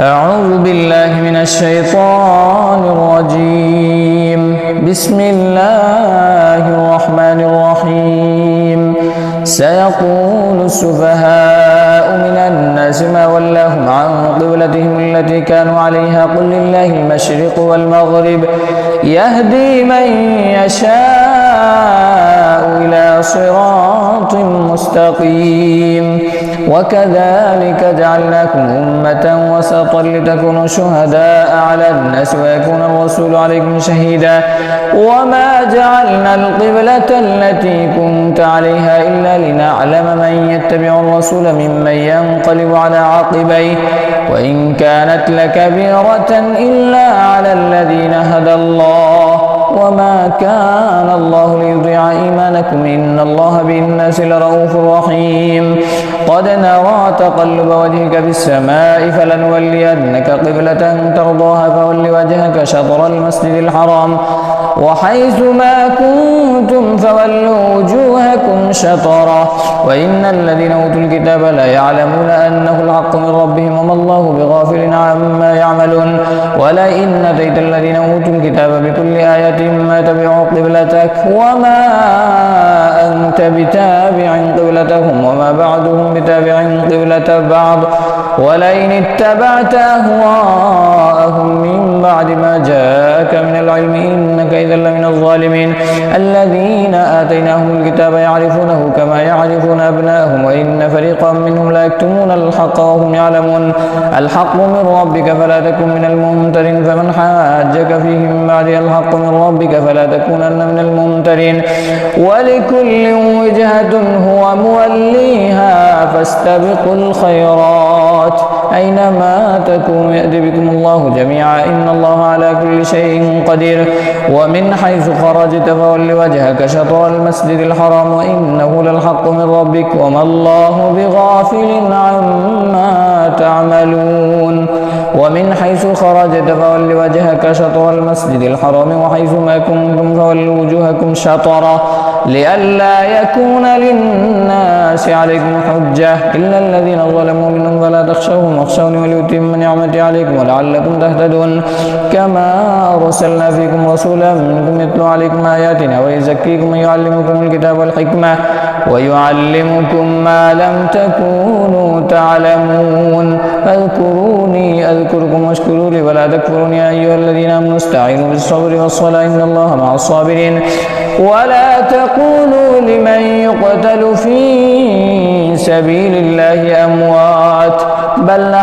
أعوذ بالله من الشيطان الرجيم. بسم الله الرحمن الرحيم. سيقول السفهاء من الناس ما ولاهم عن قبلتهم التي كانوا عليها. قل لله المشرق والمغرب. يهدي من يشاء إلى صراط مستقيم وكذلك جعلناكم أمة وسطا لتكونوا شهداء على الناس ويكون الرسول عليكم شهيدا. وما جعلنا القبلة التي كنت عليها إلا لنعلم من يتبع الرسول ممن ينقلب على عقبيه. وإن كانت لكبيرة إلا على الذين هدى الله. وما كان الله ليضيع إيمانكم إن الله بالناس لرؤوف رحيم. قد نرى تقلب وجهك في السماء فلنولينك قبلة ترضاها فول وجهك شطر المسجد الحرام. وحيث ما كنتم فولوا وجوهكم شطرة. وإن الذين أوتوا الكتاب لا يعلمون أنه الحق من ربهم وما الله بغافل عما يعملون. ولئن أتيت الذين أوتوا الكتاب بكل آية ما تبعوا قبلتك وما أنت بتابع قبلتهم وما بعدهم بتابع قبلة بعض. ولئن اتبعت أهواءهم من بعد ما جاءك من العلم إنك إذا لمن الظالمين. الذين آتيناهم الكتاب يعرفونه كما يعرفون أبناءهم وإن فريقا منهم لا يكتمون الحق وهم يعلمون. الحق من ربك فلا تكن من الممترين. فمن حاجك فيه من بعد الحق من ربك فلا تكونن من الممترين. ولكل وجهة هو موليها فاستبقوا الخيرات. أينما تكونوا يأتي بكم الله جميعا. إن الله على كل شيء قدير. ومن حيث خرجت فول وجهك شطر المسجد الحرام. وإنه للحق من ربك. وما الله بغافل عما تعملون. ومن حيث خرجت فول وجهك شطر المسجد الحرام وحيث ما كنتم فولوا وجوهكم شطره لئلا يكون للناس عليكم حجة. إلا الذين ظلموا منهم فلا تخشوهم واخشوني وليتم نعمتي عليكم ولعلكم تهتدون. كما أرسلنا فيكم رسولا منكم يتلو عليكم آياتنا ويزكيكم ويعلمكم الكتاب والحكمة ويعلمكم ما لم تكونوا تعلمون. أذكركم لي ولا تكفرون يا أيها الذين آمنوا استعينوا بالصبر والصلاة إن الله مع الصابرين. ولا تقولوا لمن يقتل في سبيل الله أموات بل لا